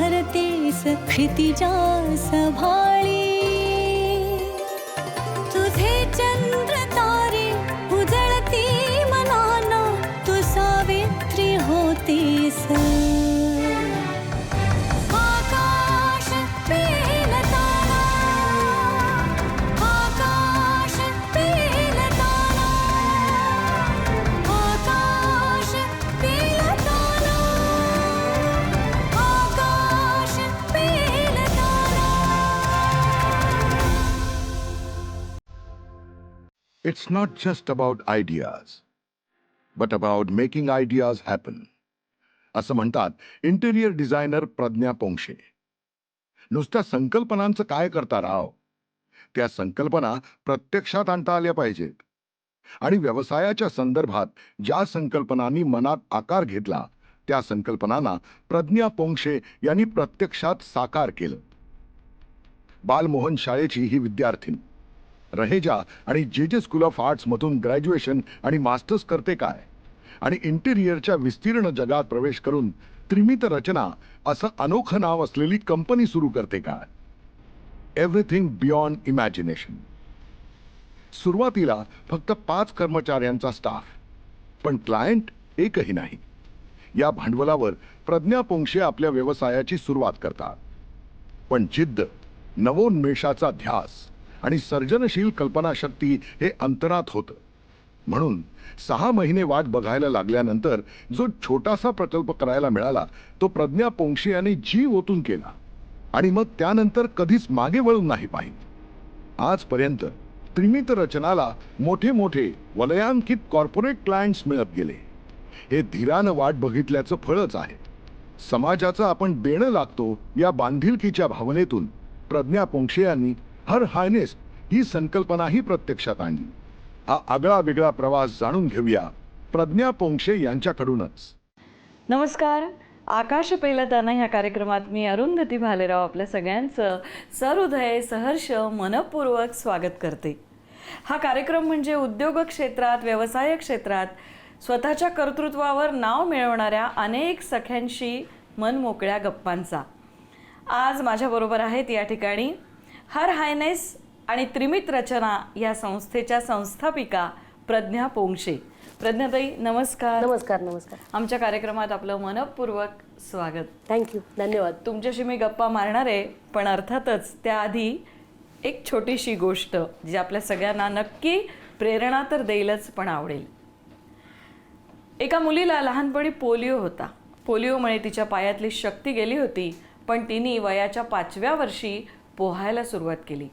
भारते सभा It's not just about ideas, but about making ideas happen. असं म्हणतात इंटेरियर डिझायनर प्रज्ञा पोंक्षे. नुसत्या संकल्पनांचं काय करता राव? त्या संकल्पना प्रत्यक्षात आणता आल्या पाहिजेत. आणि व्यवसायाच्या संदर्भात ज्या संकल्पनांनी मनात आकार घेतला त्या संकल्पनांना प्रज्ञा पोंक्षे यांनी प्रत्यक्षात साकार केलं. बालमोहन शाळेची ही विद्यार्थिनी. रहेजा आणि जे जे स्कूल ऑफ आर्ट्समधून ग्रॅज्युएशन आणि मास्टर्स करते काय? आणि इंटेरियरच्या विस्तीर्ण जगात प्रवेश करून त्रिमित रचना असं अनोखं नाव असलेली कंपनी सुरू करते काय? एव्हरीथिंग बियॉन्ड इमॅजिनेशन सुरुवातीला फक्त पाच कर्मचाऱ्यांचा स्टाफ पण क्लायंट एकही नाही. या भांडवलावर प्रज्ञा पोंक्षे आपल्या व्यवसायाची सुरुवात करतात. पण जिद्द नवोन्मेषाचा ध्यास आणि सर्जनशील कल्पनाशक्ती हे अंतरात होतं. म्हणून सहा महिने वाट बघायला लागल्यानंतर जो छोटासा प्रकल्प करायला मिळाला तो प्रज्ञा पोंक्षे यांनी जीव ओतून केला आणि मग त्यानंतर कधीच मागे वळून नाही पाहिजे आजपर्यंत त्रिमित रचनाला मोठे मोठे वलयांकित कॉर्पोरेट क्लायंट्स मिळत गेले. हे धीरानं वाट बघितल्याचं फळच आहे. समाजाचं आपण देणं लागतो या बांधिलकीच्या भावनेतून प्रज्ञा पोंक्षे यांनी हर हायनेस ही संकल्पनाही प्रत्यक्षात आणली. हा आगळा वेगळा प्रवास जाणून घेऊया प्रज्ञा पोंक्षे यांच्याकडूनच. नमस्कार. आकाश पेलताना ह्या कार्यक्रमात मी अरुंधती भालेराव आपल्या सगळ्यांचं सहृदय सहर्ष मनपूर्वक स्वागत करते. हा कार्यक्रम म्हणजे उद्योग क्षेत्रात व्यवसाय क्षेत्रात स्वतःच्या कर्तृत्वावर नाव मिळवणाऱ्या अनेक सख्यांशी मनमोकळ्या गप्पांचा. आज माझ्याबरोबर आहेत या ठिकाणी हर हायनेस आणि त्रिमित रचना या संस्थेच्या संस्थापिका प्रज्ञा पोंक्षे प्रज्ञाताई नमस्कार. नमस्कार नमस्कार. आमच्या कार्यक्रमात आपलं मनपूर्वक स्वागत. थँक्यू धन्यवाद. तुमच्याशी मी गप्पा मारणार आहे पण अर्थातच त्याआधी एक छोटीशी गोष्ट जी आपल्या सगळ्यांना नक्की प्रेरणा तर देईलच पण आवडेल. एका मुलीला लहानपणी पोलिओ होता. पोलिओमुळे तिच्या पायातली शक्ती गेली होती पण तिने वयाच्या पाचव्या वर्षी पोहायला सुरुवात केली.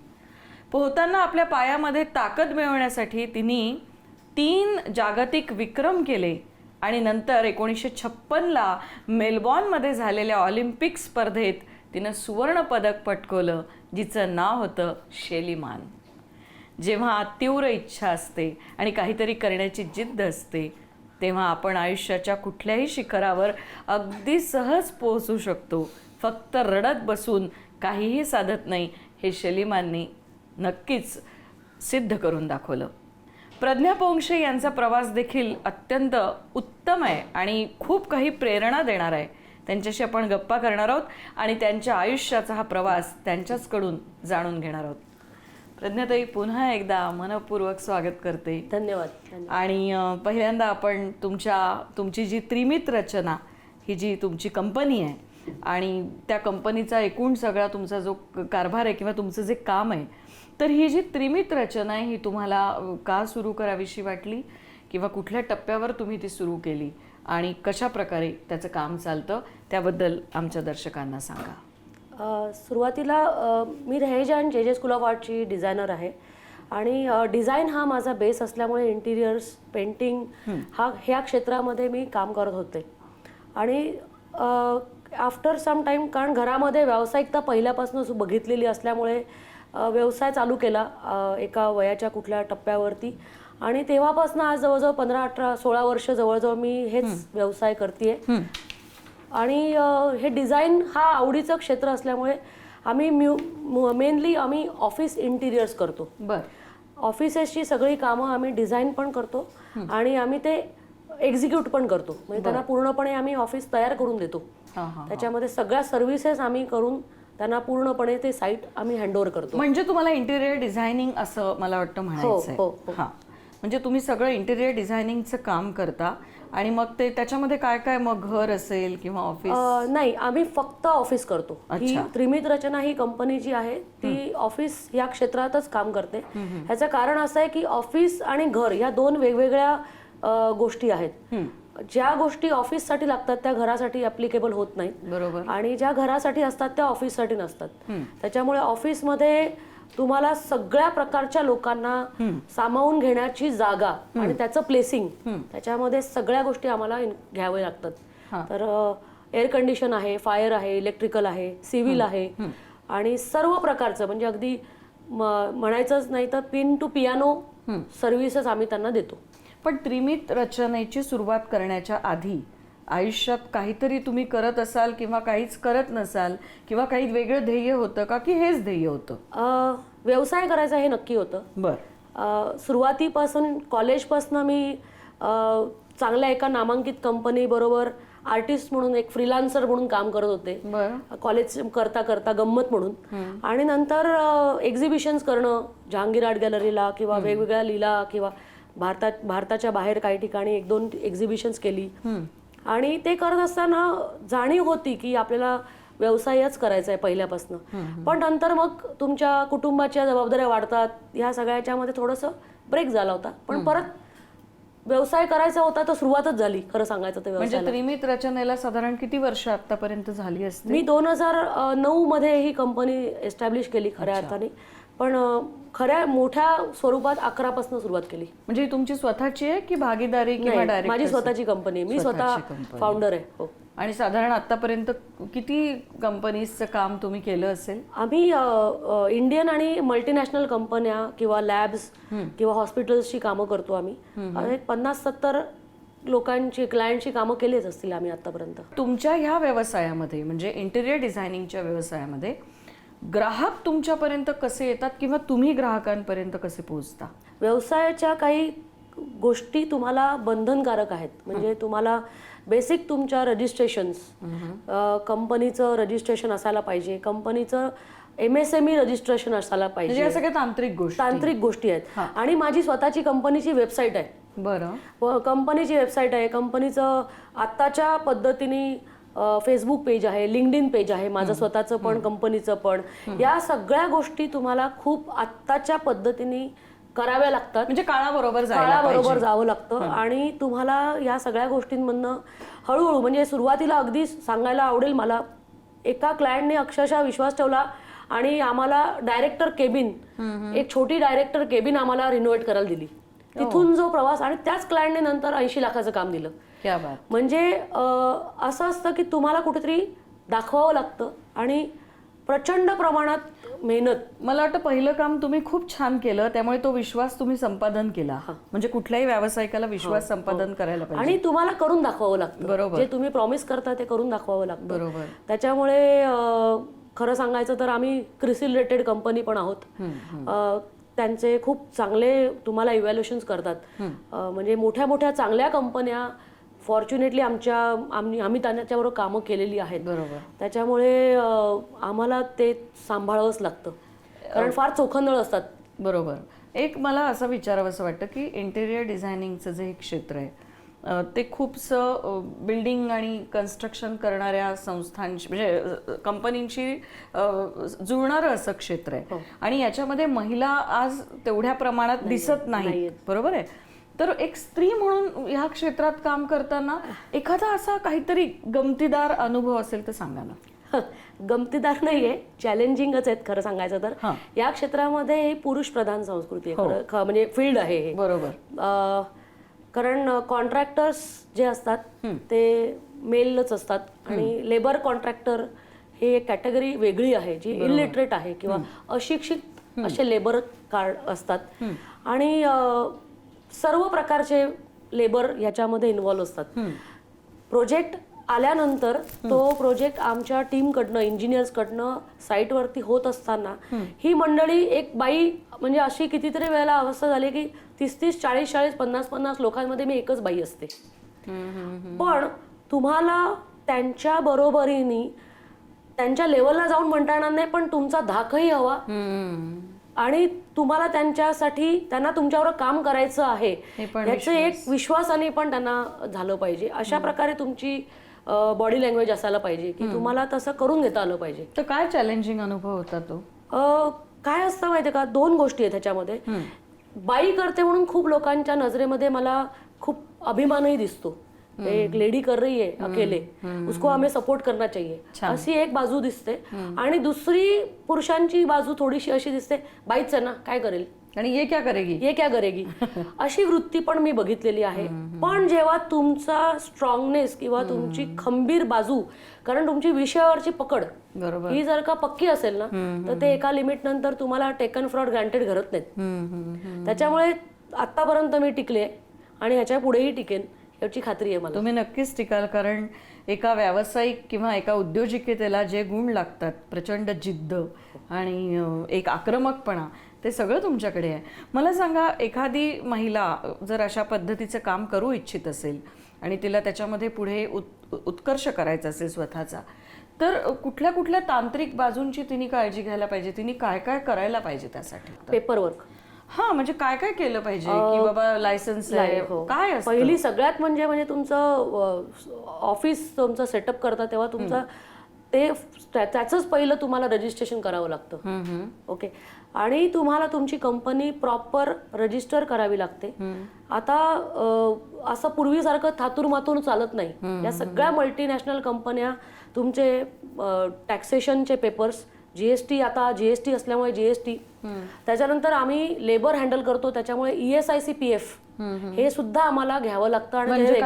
पोहताना आपल्या पायामध्ये ताकद मिळवण्यासाठी तिने तीन जागतिक विक्रम केले आणि नंतर एकोणीसशे छप्पनला मेलबॉर्नमध्ये झालेल्या ऑलिम्पिक स्पर्धेत तिनं सुवर्णपदक पटकवलं जिचं नाव होतं शेलीमान. जेव्हा तीव्र इच्छा असते आणि काहीतरी करण्याची जिद्द असते तेव्हा आपण आयुष्याच्या कुठल्याही शिखरावर अगदी सहज पोहोचू शकतो फक्त रडत बसून काहीही साधत नाही हे शलिमांनी नक्कीच सिद्ध करून दाखवलं. प्रज्ञा पोंक्षे यांचा प्रवास देखील अत्यंत उत्तम आहे आणि खूप काही प्रेरणा देणार आहे. त्यांच्याशी आपण गप्पा करणार आहोत आणि त्यांच्या आयुष्याचा हा प्रवास त्यांच्याचकडून जाणून घेणार आहोत. प्रज्ञाताई पुन्हा एकदा मनपूर्वक स्वागत करते. धन्यवाद आणि पहिल्यांदा आपण तुमच्या तुमची जी त्रिमित रचना ही जी तुमची कंपनी आहे आणि त्या कंपनीचा एकूण सगळा तुमचा जो कारभार आहे किंवा तुमचं जे काम आहे तर ही जी त्रिमित रचना आहे ही तुम्हाला का सुरू करावीशी वाटली? किंवा कुठल्या टप्प्यावर तुम्ही ती सुरू केली? आणि कशा प्रकारे त्याचं काम चालतं? त्याबद्दल आमच्या दर्शकांना सांगा. सुरुवातीला मी रहेजा आणि J J school of आर्टची designer आहे. आणि डिझाईन हा माझा बेस असल्यामुळे इंटिरियर्स पेंटिंग हा. ह्या क्षेत्रामध्ये मी काम करत होते. आणि आफ्टर सम टाईम कारण घरामध्ये व्यावसायिकता पहिल्यापासूनच बघितलेली असल्यामुळे व्यवसाय चालू केला एका वयाच्या कुठल्या टप्प्यावरती. आणि तेव्हापासून आज जवळजवळ पंधरा अठरा सोळा वर्ष जवळजवळ मी हेच व्यवसाय करते आणि हे डिझाईन हा आवडीचं क्षेत्र असल्यामुळे आम्ही म्यू मेनली आम्ही ऑफिस इंटिरियर्स करतो. बर. ऑफिसेसची सगळी कामं आम्ही डिझाईन पण करतो आणि आम्ही ते एक्झिक्यूट पण करतो. म्हणजे त्यांना पूर्णपणे आम्ही ऑफिस तयार करून देतो. त्याच्यामध्ये सगळ्या सर्व्हिसेस आम्ही करून त्यांना पूर्णपणे ते साईट आम्ही हँडओव्हर करतो. म्हणजे तुम्हाला इंटिरियर डिझायनिंग असं मला वाटतं म्हणायचं हो, हो. हा. म्हणजे तुम्ही सगळं इंटिरियर डिझायनिंगचं काम करता आणि मग ते त्याच्यामध्ये काय काय मग घर असेल किंवा ऑफिस अ, नाही आम्ही फक्त ऑफिस करतो. ही अच्छा. त्रिमित रचना ही कंपनी जी आहे ती ऑफिस या क्षेत्रातच काम करते. ह्याचं कारण असं आहे की ऑफिस आणि घर या दोन वेगवेगळ्या अ, गोष्टी आहेत. ज्या गोष्टी ऑफिससाठी लागतात त्या घरासाठी ऍप्लिकेबल होत नाहीत बरोबर. आणि ज्या घरासाठी असतात त्या ऑफिससाठी नसतात. त्याच्यामुळे ऑफिसमध्ये तुम्हाला सगळ्या प्रकारच्या लोकांना सामावून घेण्याची जागा आणि त्याचं प्लेसिंग त्याच्यामध्ये सगळ्या गोष्टी आम्हाला इन- घ्यावे लागतात. तर एअर कंडिशन आहे फायर आहे इलेक्ट्रिकल आहे सिव्हिल आहे आणि सर्व प्रकारचं म्हणजे अगदी म्हणायचंच नाही तर पिन टू पियानो सर्व्हिसेस आम्ही त्यांना देतो. पण त्रिमित रचनेची सुरुवात करण्याच्या आधी आयुष्यात काहीतरी तुम्ही करत असाल किंवा काहीच करत नसाल किंवा काही वेगळं ध्येय होतं का की हेच ध्येय होतं? व्यवसाय करायचा हे नक्की होतं. बर. सुरुवातीपासून कॉलेजपासून मी चांगल्या एका नामांकित कंपनीबरोबर आर्टिस्ट म्हणून एक फ्रीलान्सर म्हणून काम करत होते. कॉलेज करता करता गंमत म्हणून. आणि नंतर एक्झिबिशन्स करणं जहांगीर आर्ट गॅलरीला किंवा वेगवेगळ्या लीला किंवा भारतात भारताच्या बाहेर काही ठिकाणी एक दोन एक्झिबिशन्स केली. आणि ते करत असताना जाणीव होती की आपल्याला व्यवसायच करायचा आहे पहिल्यापासून. पण नंतर मग तुमच्या कुटुंबाच्या जबाबदाऱ्या वाढतात. ह्या सगळ्याच्यामध्ये थोडंसं ब्रेक झाला होता. पण परत व्यवसाय करायचा होता तर सुरुवातच झाली खरं सांगायचं तर म्हणजे त्रिमित रचनेला साधारण किती वर्ष आतापर्यंत झाली असते? मी दोन हजार नऊ मध्ये ही कंपनी एस्टॅब्लिश केली खऱ्या अर्थाने. पण खऱ्या मोठ्या स्वरूपात अकरापासून सुरुवात केली. म्हणजे तुमची स्वतःची आहे की भागीदारी किंवा डायरेक्ट माझी स्वतःची कंपनी आहे. मी स्वतः. फाउंडर आहे हो. आणि साधारण आतापर्यंत किती कंपनीजचं काम तुम्ही केलं असेल? आम्ही इंडियन आणि मल्टीनॅशनल कंपन्या किंवा लॅब्स किंवा हॉस्पिटल्सची कामं करतो आम्ही. पन्नास सत्तर लोकांची क्लायंटची कामं केलीच असतील आम्ही आतापर्यंत तुमच्या ह्या व्यवसायामध्ये म्हणजे इंटेरियर डिझायनिंगच्या व्यवसायामध्ये ग्राहक तुमच्यापर्यंत कसे येतात किंवा तुम्ही ग्राहकांपर्यंत कसे पोहोचता? व्यवसायाच्या काही गोष्टी तुम्हाला बंधनकारक आहेत. म्हणजे तुम्हाला बेसिक तुमच्या रजिस्ट्रेशन्स कंपनीचं रजिस्ट्रेशन असायला पाहिजे. कंपनीचं M S M E registration असायला म्हणजे पाहिजे या सगळ्या तांत्रिक गोष्टी. तांत्रिक गोष्टी आहेत. आणि माझी स्वतःची कंपनीची वेबसाईट आहे. बरं. कंपनीची वेबसाईट आहे. कंपनीचं आत्ताच्या पद्धतीने फेसबुक पेज आहे लिंक्ड इन पेज आहे माझं स्वतःचं पण कंपनीचं पण. या सगळ्या गोष्टी तुम्हाला खूप आत्ताच्या पद्धतीने कराव्या लागतात. म्हणजे काळाबरोबर काळाबरोबर. जावं लागतं आणि तुम्हाला या सगळ्या गोष्टींमधनं हळूहळू म्हणजे सुरुवातीला अगदी सांगायला आवडेल मला एका क्लायंटने अक्षरशः विश्वास ठेवला आणि आम्हाला डायरेक्टर केबिन एक छोटी डायरेक्टर केबिन आम्हाला रिनोव्हेट करायला दिली. तिथून जो प्रवास आणि त्याच क्लायंटने नंतर ऐंशी लाखाचं काम दिलं. क्या बात. म्हणजे असं असतं की तुम्हाला कुठेतरी दाखवावं लागतं आणि प्रचंड प्रमाणात मेहनत. मला वाटतं पहिलं काम तुम्ही खूप छान केलं त्यामुळे तो विश्वास तुम्ही संपादन केला. म्हणजे कुठल्याही व्यावसायिकाला विश्वास संपादन करायला पाहिजे. आणि तुम्हाला करून दाखवावं लागतं. बरोबर. जे तुम्ही प्रॉमिस करता ते करून दाखवावं लागतं. बरोबर. त्याच्यामुळे खरं सांगायचं तर आम्ही क्रिसिल रेटेड कंपनी पण आहोत. त्यांचे खूप चांगले तुम्हाला इव्हॅल्युएशन्स करतात. म्हणजे मोठ्या मोठ्या चांगल्या कंपन्या फॉर्च्युनेटली आमच्या आम्ही आम्ही त्यांच्याबरोबर कामं केलेली आहेत. बरोबर. त्याच्यामुळे आम्हाला ते सांभाळावंच लागतं. कारण फार चोखंदळ असतात. बरोबर. एक मला असं विचारावं असं वाटतं की इंटेरियर डिझायनिंगचं जे एक क्षेत्र आहे ते खूपसं बिल्डिंग आणि कन्स्ट्रक्शन करणाऱ्या संस्थांशी म्हणजे कंपनींशी जुळणारं असं क्षेत्र आहे. आणि याच्यामध्ये महिला आज तेवढ्या प्रमाणात दिसत नाही बरोबर आहे? तर एक स्त्री म्हणून ह्या क्षेत्रात काम करताना एखादा असा काहीतरी गमतीदार अनुभव असेल तर सांगा ना. गमतीदार नाहीये चॅलेंजिंगच आहेत खरं सांगायचं तर. हां. या क्षेत्रामध्ये ही पुरुष प्रधान संस्कृती आहे. ख- म्हणजे फील्ड आहे हे. बरोबर. कारण कॉन्ट्रॅक्टर्स जे असतात ते मेलच असतात. आणि लेबर कॉन्ट्रॅक्टर हे एक कॅटेगरी वेगळी आहे जी इलिटरेट आहे किंवा अशिक्षित असे लेबर कार्ड असतात. आणि सर्व प्रकारचे लेबर याच्यामध्ये इन्व्हॉल्व असतात. प्रोजेक्ट आल्यानंतर तो प्रोजेक्ट आमच्या टीमकडनं इंजिनियर्सकडनं साईटवरती होत असताना ही मंडळी एक बाई म्हणजे अशी कितीतरी वेळेला अवस्था झाली की तीस तीस चाळीस चाळीस पन्नास पन्नास लोकांमध्ये मी एकच बाई असते. पण तुम्हाला त्यांच्या बरोबरीने त्यांच्या लेवलला जाऊन म्हणता येणार नाही पण तुमचा धाकही हवा. आणि तुम्हाला त्यांच्यासाठी त्यांना तुमच्यावर काम करायचं आहे याचं एक विश्वासाने पण त्यांना झालं पाहिजे. अशा प्रकारे तुमची बॉडी लँग्वेज असायला पाहिजे की तुम्हाला तसं करून घेता आलं पाहिजे. तर काय चॅलेंजिंग अनुभव होता तो? काय असतं माहितीये का? दोन गोष्टी आहेत त्याच्यामध्ये. बाई करते म्हणून खूप लोकांच्या नजरेमध्ये मला खूप अभिमानही दिसतो. एक लेडी कर रही है अकेले. उसको हमें सपोर्ट करना चाहिए. अशी एक बाजू दिसते. आणि दुसरी पुरुषांची बाजू थोडीशी अशी दिसते बाईच आहे ना काय करेल? आणि ये क्या करेगी? ये क्या करेगी? अशी वृत्ती पण मी बघितलेली आहे. पण जेव्हा तुमचा स्ट्रॉंगनेस किंवा तुमची खंबीर बाजू कारण तुमची विषयावरची पकड बरोबर. ही जर का पक्की असेल ना तर ते एका लिमिट नंतर तुम्हाला टेकन फॉर ग्रांटेड घरत नाहीत. त्याच्यामुळे आतापर्यंत मी टिकले आणि ह्याच्या पुढेही टिकेन याची खात्री आहे मला. तुम्ही नक्कीच टिकाल कारण एका व्यावसायिक किंवा एका उद्योजिकेतेला जे गुण लागतात प्रचंड जिद्द आणि एक आक्रमकपणा ते सगळं तुमच्याकडे आहे. मला सांगा एखादी महिला जर अशा पद्धतीचं काम करू इच्छित असेल आणि तिला त्याच्यामध्ये पुढे उत् उत्कर्ष करायचा असेल स्वतःचा तर कुठल्या कुठल्या तांत्रिक बाजूंची तिने काळजी घ्यायला पाहिजे? तिने काय काय करायला पाहिजे त्यासाठी? पेपर वर्क हा म्हणजे काय काय केलं पाहिजे? की बाबा लायसन्स हो. काय पहिली सगळ्यात म्हणजे म्हणजे तुमचं ऑफिस तुमचं सेटअप करता तेव्हा तुमचं ते त्या- त्याचंच पहिलं तुम्हाला रजिस्ट्रेशन करावं लागतं. ओके आणि तुम्हाला तुमची कंपनी प्रॉपर रजिस्टर करावी लागते. आता असं पूर्वीसारखं थातूर मातूर चालत नाही. या सगळ्या मल्टीनॅशनल कंपन्या तुमचे टॅक्सेशनचे पेपर्स जीएसटी आता जीएसटी असल्यामुळे जीएसटी त्याच्यानंतर आम्ही लेबर हँडल करतो त्याच्यामुळे E E S I C P F हे सुद्धा आम्हाला घ्यावं लागतं आणि म्हणजे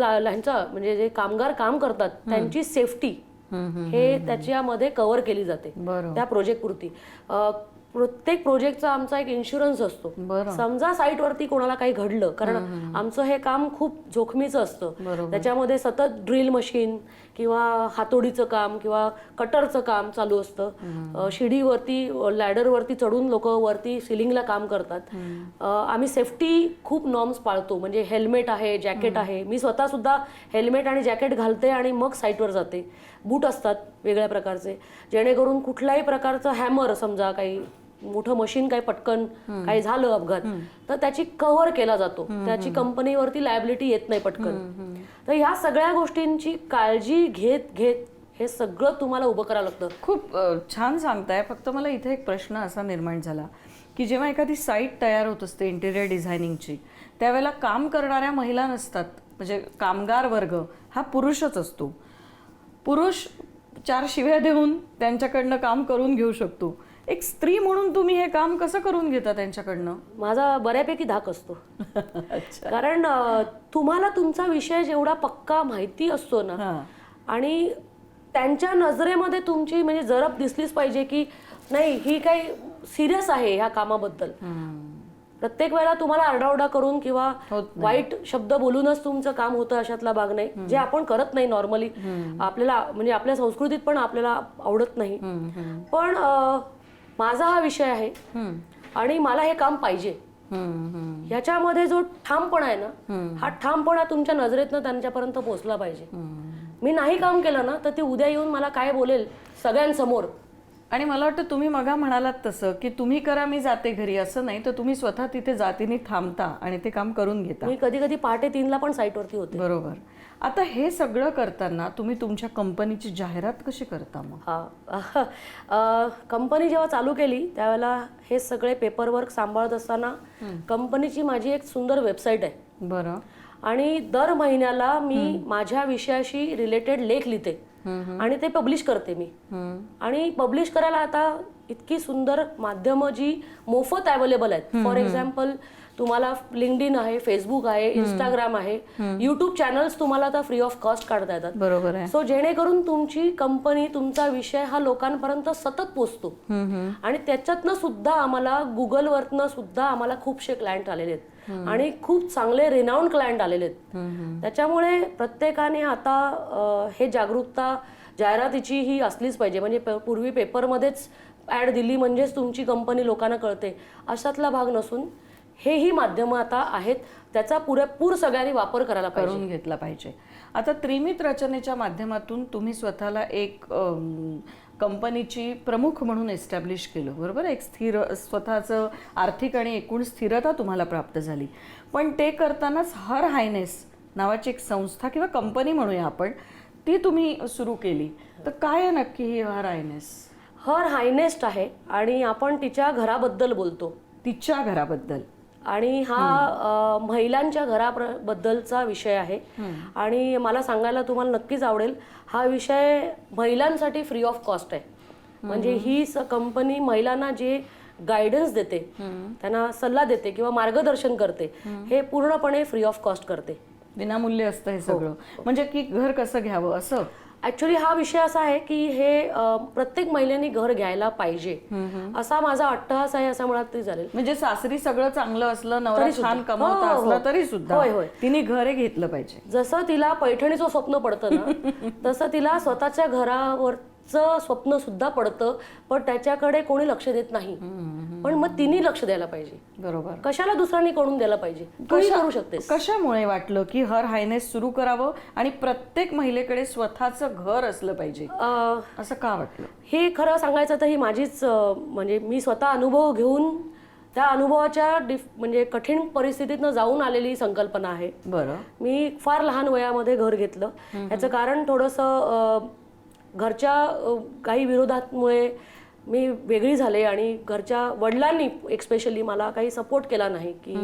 ह्यांचा म्हणजे जे कामगार काम करतात त्यांची सेफ्टी हे त्याच्यामध्ये कव्हर केली जाते. त्या प्रोजेक्ट पुरती. प्रत्येक प्रोजेक्टचा आमचा एक इन्शुरन्स असतो. समजा साईट वरती कोणाला काही घडलं कारण आमचं हे काम खूप जोखमीचं असतं. त्याच्यामध्ये सतत ड्रिल मशीन किंवा हातोडीचं काम किंवा कटरचं काम चालू असतं. शिडीवरती लॅडरवरती चढून लोक वरती सिलिंगला काम करतात. आम्ही सेफ्टी खूप नॉर्म्स पाळतो. म्हणजे हेल्मेट आहे जॅकेट आहे. मी स्वतः सुद्धा हेल्मेट आणि जॅकेट घालते आणि मग साईटवर जाते. बूट असतात वेगळ्या प्रकारचे. जेणेकरून कुठल्याही प्रकारचं हॅमर समजा काही मोठं मशीन काही पटकन काही झालं अपघात तर त्याची कव्हर केला जातो. त्याची कंपनीवरती लायबिलिटी येत नाही पटकन. तर ह्या सगळ्या गोष्टींची काळजी घेत घेत हे सगळं तुम्हाला उभं करावं लागतं. खूप छान सांगताय. फक्त मला इथे एक प्रश्न असा निर्माण झाला की जेव्हा एखादी साईट तयार होत असते इंटिरियर डिझायनिंगची त्यावेळेला काम करणाऱ्या महिला नसतात. म्हणजे कामगार वर्ग हा पुरुषच असतो. पुरुष चार शिव्या देऊन त्यांच्याकडनं काम करून घेऊ शकतो. एक स्त्री म्हणून तुम्ही हे काम कसं करून घेता त्यांच्याकडनं? माझा बऱ्यापैकी धाक असतो. कारण तुम्हाला तुमचा विषय जेवढा पक्का माहिती असतो ना. आणि त्यांच्या नजरेमध्ये तुमची म्हणजे जरब दिसलीच पाहिजे की नाही ही काही सिरियस आहे ह्या कामाबद्दल. प्रत्येक वेळेला तुम्हाला आरडाओरडा करून किंवा वाईट शब्द बोलूनच तुमचं काम होतं अशातला भाग नाही. जे आपण करत नाही नॉर्मली आपल्याला म्हणजे आपल्या संस्कृतीत पण आपल्याला आवडत नाही. पण माझा हा विषय आहे. आणि मला हे काम पाहिजे. ह्याच्यामध्ये जो ठामपणा आहे ना हा ठामपणा तुमच्या नजरेतनं त्यांच्यापर्यंत पोहोचला पाहिजे. मी नाही काम केलं ना तर ती उद्या येऊन मला काय बोलेल सगळ्यांसमोर. आणि मला वाटतं तुम्ही मगा म्हणालात तसं की तुम्ही करा मी जाते घरी. असं नाही तर तुम्ही स्वतः तिथे जातीने थांबता आणि ते काम करून घेता. मी कधी कधी पहाटे तीनला पण साईटवरती होते. बरोबर. आता हे सगळं करताना तुम्ही तुमच्या कंपनीची जाहिरात कशी करता मग? हा. कंपनी जेव्हा चालू केली त्यावेळेला हे सगळे पेपरवर्क सांभाळत असताना कंपनीची माझी एक सुंदर वेबसाईट आहे. बरं. आणि दर महिन्याला मी माझ्या विषयाशी रिलेटेड लेख लिहिते. आणि ते पब्लिश करते मी. आणि पब्लिश करायला आता इतकी सुंदर माध्यमं जी मोफत अवेलेबल आहेत. फॉर एक्झाम्पल तुम्हाला लिंक्डइन आहे फेसबुक आहे इंस्टाग्राम आहे. युट्यूब चॅनल्स तुम्हाला आता फ्री ऑफ कॉस्ट काढता येतात. बरोबर आहे. सो जेणेकरून तुमची कंपनी तुमचा विषय हा लोकांपर्यंत सतत पोचतो आणि त्याच्यातनं सुद्धा आम्हाला गुगलवरनं सुद्धा आम्हाला खूपशे क्लायंट आलेले आहेत. आणि खूप चांगले रिनाऊंड क्लायंट आलेले आहेत. त्याच्यामुळे प्रत्येकाने आता हे जागरूकता जाहिरातीची ही असलीच पाहिजे. म्हणजे पूर्वी पेपरमध्येच ॲड दिली म्हणजेच तुमची कंपनी लोकांना कळते. अशातला भाग नसून हेही माध्यमं आता आहेत त्याचा पुरेपूर सगळ्यांनी वापर करायला करून घेतला पाहिजे. आता त्रिमित रचनेच्या माध्यमातून तुम्ही स्वतःला एक कंपनीची प्रमुख म्हणून एस्टॅब्लिश केलं बरोबर? एक स्थिर स्वतःचं आर्थिक आणि एकूण स्थिरता तुम्हाला प्राप्त झाली. पण ते करतानाच हर हायनेस नावाची एक संस्था किंवा कंपनी म्हणूया आपण ती तुम्ही सुरू केली. तर काय आहे नक्की ही हर हायनेस? हर हायनेस्ट आहे आणि आपण तिच्या घराबद्दल बोलतो. तिच्या घराबद्दल. आणि हा महिलांच्या घराबद्दलचा विषय आहे. आणि मला सांगायला तुम्हाला नक्कीच आवडेल हा विषय महिलांसाठी फ्री ऑफ कॉस्ट आहे. म्हणजे ही कंपनी महिलांना जे गायडन्स देते त्यांना सल्ला देते किंवा मार्गदर्शन करते हे पूर्णपणे फ्री ऑफ कॉस्ट करते. विनामूल्य असतं हे. सगळं. म्हणजे की घर कसं घ्यावं असं? ऍक्च्युली हा विषय असा आहे की हे प्रत्येक महिलेने घर घ्यायला पाहिजे असा माझा अट्टहास आहे असं म्हणत तरी चालेल म्हणजे सासरी सगळं चांगलं असलं नवरा. छान कमवता हो, हो. असला तरी सुद्धा होय, होय. तिने घरे घेतलं पाहिजे जसं तिला पैठणीचं स्वप्न पडतं ना तसं तिला स्वतःच्या घरावरचं स्वप्न सुद्धा पडतं पण त्याच्याकडे कोणी लक्ष देत नाही. पण मग तिने लक्ष द्यायला पाहिजे. बरोबर. कशाला दुसऱ्यांनी करून द्यायला पाहिजे? करू शकतेस. कशामुळे वाटलं की हर हायनेस सुरू करावं आणि प्रत्येक महिलेकडे स्वतःचं घर असलं पाहिजे? असं का वाटलं? हे खरं सांगायचं तर ही माझीच म्हणजे मी स्वतः अनुभव घेऊन त्या अनुभवाच्या डिफ म्हणजे कठीण परिस्थितीतनं जाऊन आलेली संकल्पना आहे. बरं. मी फार लहान वयामध्ये घर घेतलं. याचं कारण थोडंसं घरच्या काही विरोधामुळे मी वेगळी झाले आणि घरच्या वडिलांनी एक्सपेशली मला काही सपोर्ट केला नाही की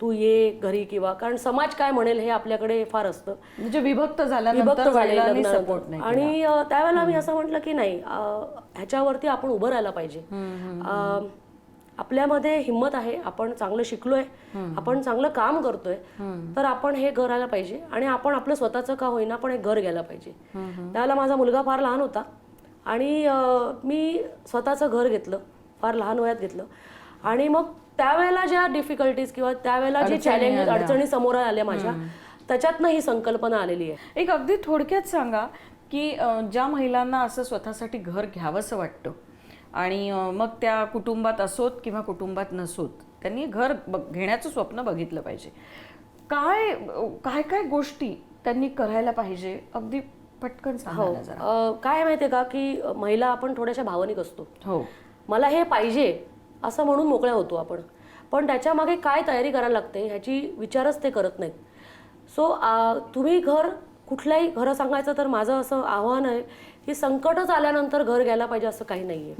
तू ये घरी किंवा कारण समाज काय म्हणेल हे आपल्याकडे फार असतं. म्हणजे विभक्त विभक्त झाले. सपोर्ट नाही आणि त्यावेळेला मी असं म्हटलं की नाही ह्याच्यावरती आपण उभं राहायला पाहिजे. आपल्यामध्ये हिंमत आहे आपण चांगलं शिकलोय आपण चांगलं काम करतोय तर आपण हे करायला पाहिजे आणि आपण आपलं स्वतःचं का होईना पण एक घर घ्यायला पाहिजे. त्यावेळेला माझा मुलगा फार लहान होता आणि मी स्वतःचं घर घेतलं फार लहान वयात घेतलं. आणि मग त्यावेळेला ज्या डिफिकल्टीज किंवा त्यावेळेला जे चॅलेंजेस अडचणी समोर आल्या माझ्या त्याच्यातनं ही संकल्पना आलेली आहे. एक अगदी थोडक्यात सांगा की ज्या महिलांना असं स्वतःसाठी घर घ्यावंसं वाटतं आणि मग त्या कुटुंबात असोत किंवा कुटुंबात नसोत त्यांनी घर बघ- घेण्याचं स्वप्न बघितलं पाहिजे. काय काय काय गोष्टी त्यांनी करायला पाहिजे? अगदी पटकन अं, काय आहे माहितीये का की महिला आपण थोड्याशा भावनिक असतो. हो. मला हे पाहिजे असं म्हणून मोकळ्या होतो आपण. पण त्याच्यामागे काय तयारी करायला लागते ह्याची विचारच ते करत नाहीत. सो तुम्ही घर कुठल्याही घरं सांगायचं तर माझं असं आव्हान आहे की संकटच आल्यानंतर घर घ्यायला पाहिजे असं काही नाहीये.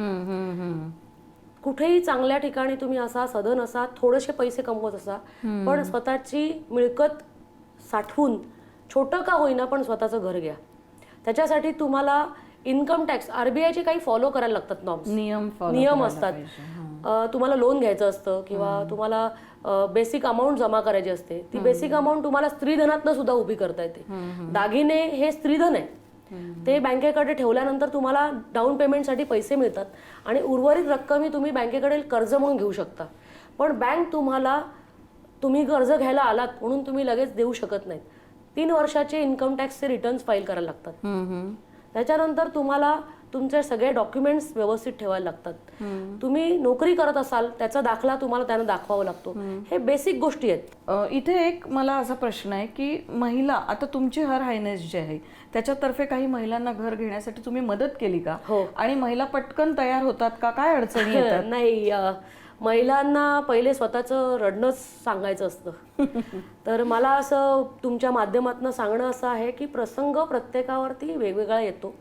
कुठेही चांगल्या ठिकाणी तुम्ही असा सदन असा थोडेसे पैसे कमवत असा पण स्वतःची मिळकत साठवून छोटं का होईना पण स्वतःचं घर घ्या. त्याच्यासाठी तुम्हाला इन्कम टॅक्स आरबीआयचे काही फॉलो करायला लागतात नॉर्म्स नियम नियम असतात. तुम्हाला लोन घ्यायचं असतं किंवा तुम्हाला बेसिक अमाऊंट जमा करायची असते. ती बेसिक अमाऊंट तुम्हाला स्त्रीधनातनं सुद्धा उभी करता येते. दागिने हे स्त्रीधन आहे. ते बँकेकडे ठेवल्यानंतर तुम्हाला डाऊन पेमेंटसाठी पैसे मिळतात. आणि उर्वरित रक्कम ही तुम्ही बँकेकडे कर्ज म्हणून घेऊ शकता. पण बँक तुम्हाला तुम्ही कर्ज घ्यायला आलात म्हणून तुम्ही लगेच देऊ शकत नाहीत. तीन वर्षाचे इन्कम टॅक्सचे रिटर्न्स फाईल करायला लागतात. त्याच्यानंतर तुम्हाला तुमचे सगळे डॉक्युमेंट्स व्यवस्थित ठेवायला लागतात. तुम्ही नोकरी करत असाल त्याचा दाखला तुम्हाला त्यांना दाखवावा लागतो. हे बेसिक गोष्टी आहेत. इथे एक मला असा प्रश्न आहे की महिला आता तुमची हर हायनेस जे आहे त्याच्यातर्फे काही महिलांना घर घेण्यासाठी तुम्ही मदत केली का? हो. आणि महिला पटकन तयार होतात का? काय अडचणी येतात? नाही महिलांना पहिले स्वतःचं रडणंच सांगायचं असतं. तर मला असं तुमच्या माध्यमातून सांगणं असं आहे की प्रसंग प्रत्येकावरती वेगवेगळा येतो.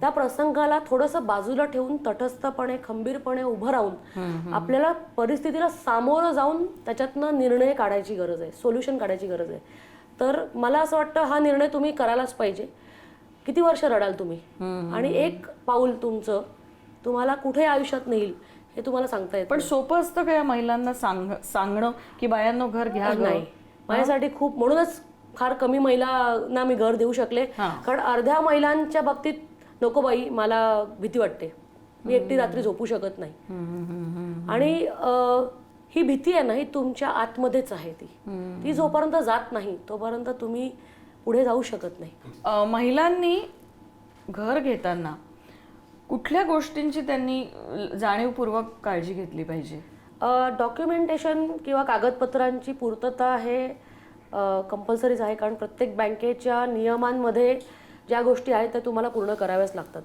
त्या प्रसंगाला थोडंसं बाजूला ठेवून तटस्थपणे खंबीरपणे उभं राहून आपल्याला परिस्थितीला सामोरं जाऊन त्याच्यातनं निर्णय काढायची गरज आहे सोल्युशन काढायची गरज आहे. तर मला असं वाटतं हा निर्णय तुम्ही करायलाच पाहिजे. किती वर्ष रडाल तुम्ही? आणि एक पाऊल तुमचं तुम्हाला कुठे आयुष्यात नेईल? हे तुम्हाला सांगता येत पण सोपं असतं का या महिलांना सांग सांगणं? की बायांनो घर घ्या? नाही. माझ्यासाठी खूप म्हणूनच फार कमी महिलांना मी घर देऊ शकले. कारण अर्ध्या महिलांच्या बाबतीत नको बाई मला भीती वाटते. मी एकटी रात्री झोपू शकत नाही. आणि ही भीती आहे ना ही तुमच्या आतमध्येच आहे ती. ती जोपर्यंत जात नाही तोपर्यंत तुम्ही पुढे जाऊ शकत नाही. महिलांनी घर घेताना कुठल्या गोष्टींची त्यांनी जाणीवपूर्वक काळजी घेतली पाहिजे? डॉक्युमेंटेशन किंवा कागदपत्रांची पूर्तता हे कंपल्सरीच आहे कारण प्रत्येक बँकेच्या नियमांमध्ये ज्या गोष्टी आहेत त्या तुम्हाला पूर्ण कराव्याच लागतात.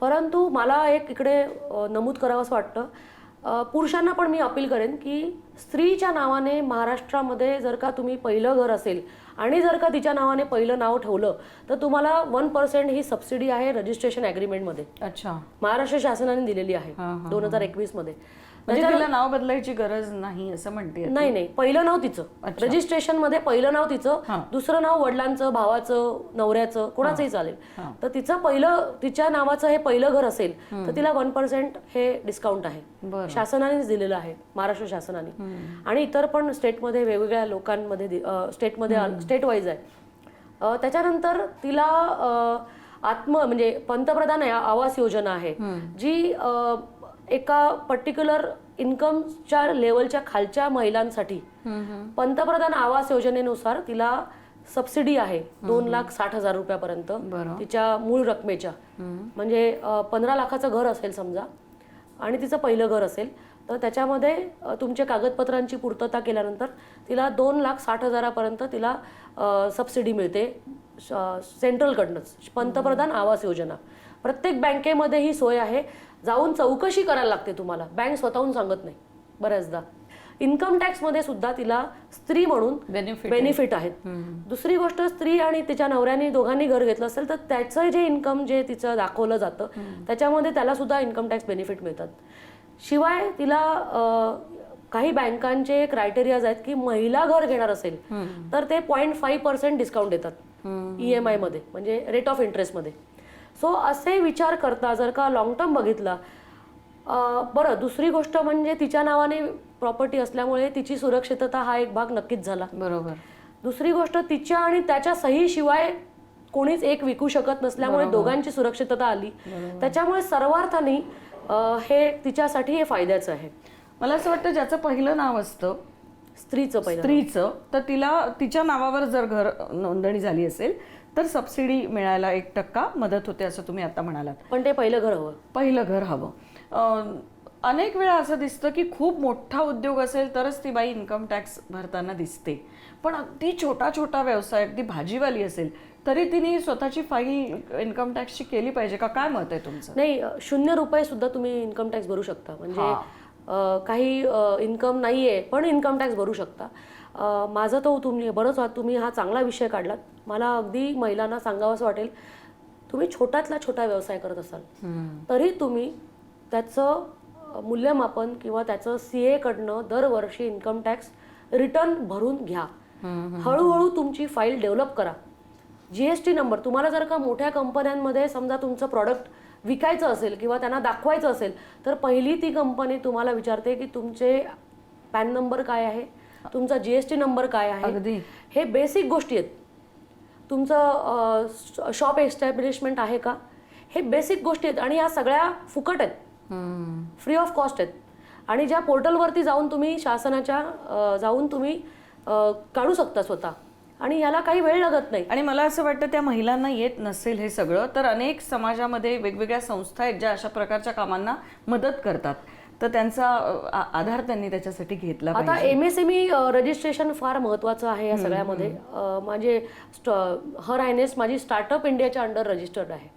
परंतु मला एक इकडे नमूद करावंसं वाटतं. पुरुषांना पण मी अपील करेन की स्त्रीच्या नावाने महाराष्ट्रामध्ये जर का तुम्ही पहिलं घर असेल आणि जर का तिच्या नावाने पहिलं नाव ठेवलं तर तुम्हाला वन पर्सेंट ही सबसिडी आहे रजिस्ट्रेशन ॲग्रीमेंटमध्ये अच्छा. महाराष्ट्र शासनाने दिलेली आहे दोन हजार एकवीसमध्ये. म्हणजे तिला नाव बदलायची गरज नाही असं म्हणते नाही नाही. पहिलं नाव तिचं. रजिस्ट्रेशनमध्ये पहिलं नाव तिचं दुसरं नाव वडिलांचं भावाचं नवऱ्याचं कोणाचंही चालेल. तर तिचं पहिलं तिच्या नावाचं हे पहिलं घर असेल तर तिला वन पर्सेंट हे डिस्काउंट आहे. शासनानेच दिलेलं आहे महाराष्ट्र शासनाने. आणि इतर पण स्टेटमध्ये वेगवेगळ्या लोकांमध्ये स्टेटमध्ये स्टेट वाईज आहे. त्याच्यानंतर तिला आत्म म्हणजे पंतप्रधान आवास योजना आहे जी एका पर्टिक्युलर इन्कमच्या लेवलच्या खालच्या महिलांसाठी पंतप्रधान आवास योजनेनुसार तिला सबसिडी आहे दोन लाख साठ हजार रुपयापर्यंत तिच्या मूळ रकमेच्या. म्हणजे पंधरा लाखाचं घर असेल समजा आणि तिचं पहिलं घर असेल तर त्याच्यामध्ये तुमच्या कागदपत्रांची पूर्तता केल्यानंतर तिला दोन लाख साठ हजारापर्यंत तिला सबसिडी मिळते सेंट्रलकडनंच पंतप्रधान आवास योजना. प्रत्येक बँकेमध्ये ही सोय आहे. जाऊन चौकशी करायला लागते तुम्हाला. बँक स्वतःहून सांगत नाही बऱ्याचदा. इन्कम टॅक्समध्ये सुद्धा तिला स्त्री म्हणून बेनिफिट आहेत. दुसरी गोष्ट स्त्री आणि तिच्या नवऱ्याने दोघांनी घर घेतलं असेल तर त्याचं जे इन्कम जे तिचं दाखवलं जातं त्याच्यामध्ये त्याला सुद्धा इन्कम टॅक्स बेनिफिट मिळतात. शिवाय तिला काही बँकांचे क्रायटेरियाज आहेत की महिला घर घेणार असेल तर ते पॉईंट फाईव्ह पर्सेंट डिस्काउंट देतात. ई एम आयमध्ये म्हणजे रेट ऑफ इंटरेस्टमध्ये सो असे विचार करता जर का लॉंग टर्म बघितला बरं दुसरी गोष्ट म्हणजे तिच्या नावाने प्रॉपर्टी असल्यामुळे तिची सुरक्षितता हा एक भाग नक्कीच झाला. बरोबर. दुसरी गोष्ट तिच्या आणि त्याच्या सहीशिवाय कोणीच एक विकू शकत नसल्यामुळे दोघांची सुरक्षितता आली. त्याच्यामुळे सर्वार्थाने हे तिच्यासाठी हे फायद्याचं आहे. मला असं वाटतं ज्याचं पहिलं नाव असतं स्त्रीचं पहिलं स्त्रीचं तर तिला तिच्या नावावर जर घर नोंदणी झाली असेल तर सबसिडी मिळायला एक टक्का मदत होते असं तुम्ही आता म्हणालात. पण ते पहिलं घर हवं. पहिलं घर हवं. अनेक वेळा असं दिसतं की खूप मोठा उद्योग असेल तरच ती बाई इन्कम टॅक्स भरताना दिसते. पण अगदी छोटा छोटा व्यवसाय अगदी भाजीवाली असेल तरी तिने स्वतःची फाईल इन्कम टॅक्सची केली पाहिजे का? काय मत आहे तुमचं? नाही शून्य रुपये सुद्धा तुम्ही इन्कम टॅक्स भरू शकता. म्हणजे काही इन्कम नाहीये पण इन्कम टॅक्स भरू शकता. माझं तो तुम्ही बरंच आहात तुम्ही हा चांगला विषय काढलात. मला अगदी महिलांना सांगावंसं वाटेल. तुम्ही छोट्यातला छोटा व्यवसाय करत असाल तरी तुम्ही त्याचं मूल्यमापन किंवा त्याचं सी एकडनं दरवर्षी इन्कम टॅक्स रिटर्न भरून घ्या. हळूहळू तुमची फाईल डेव्हलप करा. जीएसटी नंबर तुम्हाला जर का मोठ्या कंपन्यांमध्ये समजा तुमचं प्रॉडक्ट विकायचं असेल किंवा त्यांना दाखवायचं असेल तर पहिली ती कंपनी तुम्हाला विचारते की तुमचे पॅन नंबर काय आहे? तुमचा जीएसटी नंबर काय अगदी. आहे हे बेसिक गोष्टी आहेत. तुमचं शॉप एस्टॅब्लिशमेंट आहे का? हे बेसिक गोष्टी आहेत आणि या सगळ्या फुकट आहेत. फ्री ऑफ कॉस्ट आहेत. आणि ज्या पोर्टलवरती जाऊन तुम्ही शासनाच्या जाऊन तुम्ही काढू शकता स्वतः. आणि याला काही वेळ लागत नाही. आणि मला असं वाटतं त्या महिलांना येत नसेल हे सगळं तर अनेक समाजामध्ये वेगवेगळ्या संस्था आहेत ज्या अशा प्रकारच्या कामांना मदत करतात. तर त्यांचा आधार त्यांनी त्याच्यासाठी घेतला आता M S M E registration फार महत्वाचं आहे या सगळ्यामध्ये. माझे स्ट- हर आयनेस माझी स्टार्टअप इंडियाच्या अंडर रजिस्टर्ड आहे.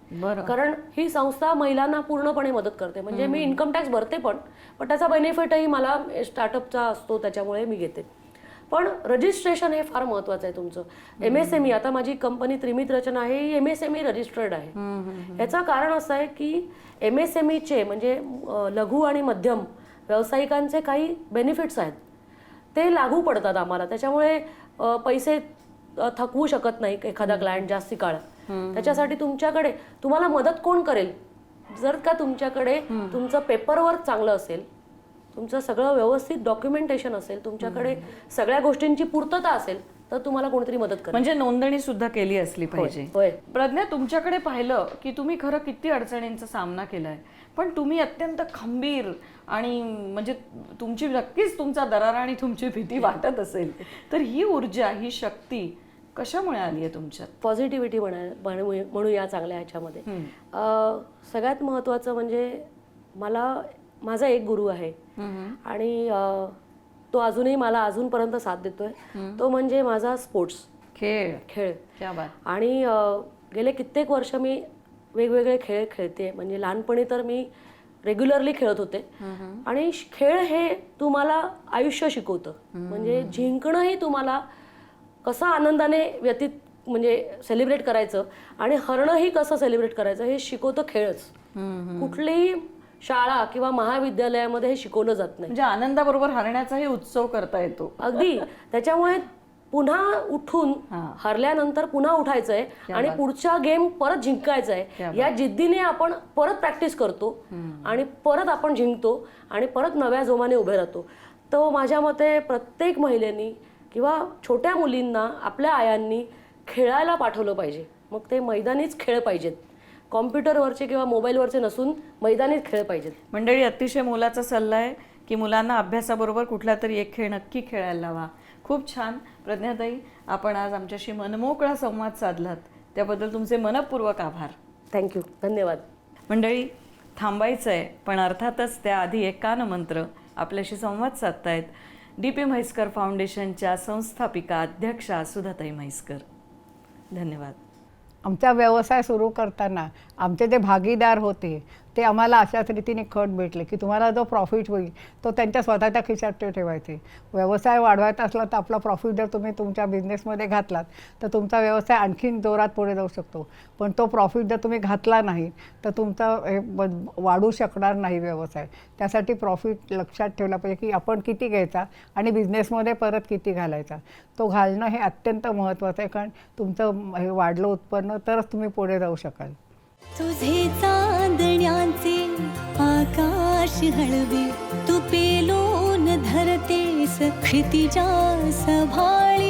कारण ही संस्था महिलांना पूर्णपणे मदत करते. म्हणजे मी इन्कम टॅक्स भरते पण पण त्याचा बेनिफिटही मला स्टार्टअपचा असतो त्याच्यामुळे मी घेते. पण रजिस्ट्रेशन हे फार महत्वाचं आहे तुमचं. एम एस एम ई आता माझी कंपनी त्रिमित रचना आहे ही M S M E registered आहे. याचं कारण असं आहे की एम एस एम ईचे म्हणजे लघु आणि मध्यम व्यावसायिकांचे काही बेनिफिट्स आहेत. ते लागू पडतात आम्हाला. त्याच्यामुळे पैसे थकवू शकत नाही एखादा क्लायंट जास्ती काळ. त्याच्यासाठी तुमच्याकडे तुम्हाला मदत कोण करेल? जर का तुमच्याकडे तुमचं पेपरवर्क चांगलं असेल तुमचं सगळं व्यवस्थित डॉक्युमेंटेशन असेल तुमच्याकडे सगळ्या गोष्टींची पूर्तता असेल तर तुम्हाला कोणतरी मदत करेल. म्हणजे नोंदणी सुद्धा केली असली पाहिजे. होय. प्रज्ञा तुमच्याकडे पाहिलं की तुम्ही खरं किती अडचणींचा सामना केलाय. पण तुम्ही अत्यंत खंबीर आणि म्हणजे तुमची नक्कीच तुमचा दरारा आणि तुमची भीती वाटत असेल. तर ही ऊर्जा ही शक्ती कशामुळे आली आहे तुमच्यात? पॉझिटिव्हिटी म्हणा म्हणू म्हणूया चांगल्या ह्याच्यामध्ये. सगळ्यात महत्त्वाचं म्हणजे मला माझा एक गुरु आहे. आणि तो अजूनही मला अजूनपर्यंत साथ देतोय. तो म्हणजे माझा स्पोर्ट्स खेळ. खेळ. क्या बात. आणि गेले कित्येक वर्ष मी वेगवेगळे खेळ खेळते. म्हणजे लहानपणी तर मी रेग्युलरली खेळत होते. आणि खेळ हे तुम्हाला आयुष्य शिकवतं. म्हणजे जिंकणंही तुम्हाला कसं आनंदाने व्यतीत म्हणजे सेलिब्रेट करायचं आणि हरणंही कसं सेलिब्रेट करायचं हे शिकवतं खेळच. कुठलीही शाळा किंवा महाविद्यालयामध्ये हे शिकवलं जात नाही. म्हणजे आनंदाबरोबर हरण्याचाही उत्सव करता येतो. अगदी. त्याच्यामुळे पुन्हा उठून. हरल्यानंतर पुन्हा उठायचंय आणि पुढचा गेम परत जिंकायचा आहे या जिद्दीने आपण परत प्रॅक्टिस करतो आणि परत आपण जिंकतो आणि परत नव्या जोमाने उभे राहतो. तो माझ्या मते प्रत्येक महिलेनी किंवा छोट्या मुलींना आपल्या आयांनी खेळायला पाठवलं पाहिजे. मग ते मैदानीच खेळ पाहिजेत. कॉम्प्युटरवरचे किंवा मोबाईलवरचे नसून मैदानीच खेळ पाहिजेत. मंडळी अतिशय मोलाचा सल्ला आहे की मुलांना अभ्यासाबरोबर कुठला तरी एक खेळ नक्की खेळायला लावा. खूप छान. प्रज्ञाताई आपण आज आमच्याशी मनमोकळा संवाद साधलात. त्याबद्दल तुमचे मनपूर्वक आभार. थँक्यू धन्यवाद. मंडळी थांबायचं आहे पण अर्थातच त्याआधी एक कानमंत्र आपल्याशी संवाद साधतायत. डी पी म्हैसकर फाउंडेशनच्या संस्थापिका अध्यक्षा सुधाताई म्हैसकर. धन्यवाद. आमचा व्यवसाय सुरू करताना आमचे जे भागीदार होते ते आम्हाला अशाच रीतीने खट भेटले की तुम्हाला जो प्रॉफिट होईल तो त्यांच्या स्वतःच्या खिशात ते ठेवायचे. व्यवसाय वाढवायचा असला तर आपला प्रॉफिट जर तुम्ही तुमच्या बिझनेसमध्ये घातलात तर तुमचा व्यवसाय आणखीन जोरात पुढे जाऊ शकतो. पण तो प्रॉफिट जर तुम्ही घातला नाही तर तुमचा हे वाढू शकणार नाही व्यवसाय. त्यासाठी प्रॉफिट लक्षात ठेवला पाहिजे की आपण किती घ्यायचा आणि बिझनेसमध्ये परत किती घालायचा. तो घालणं हे अत्यंत महत्त्वाचं आहे कारण तुमचं हे वाढलं उत्पन्न तरच तुम्ही पुढे जाऊ शकाल. तुझे आकाश हळवे तू पेलून धरतेस क्षितिजा सभाळी.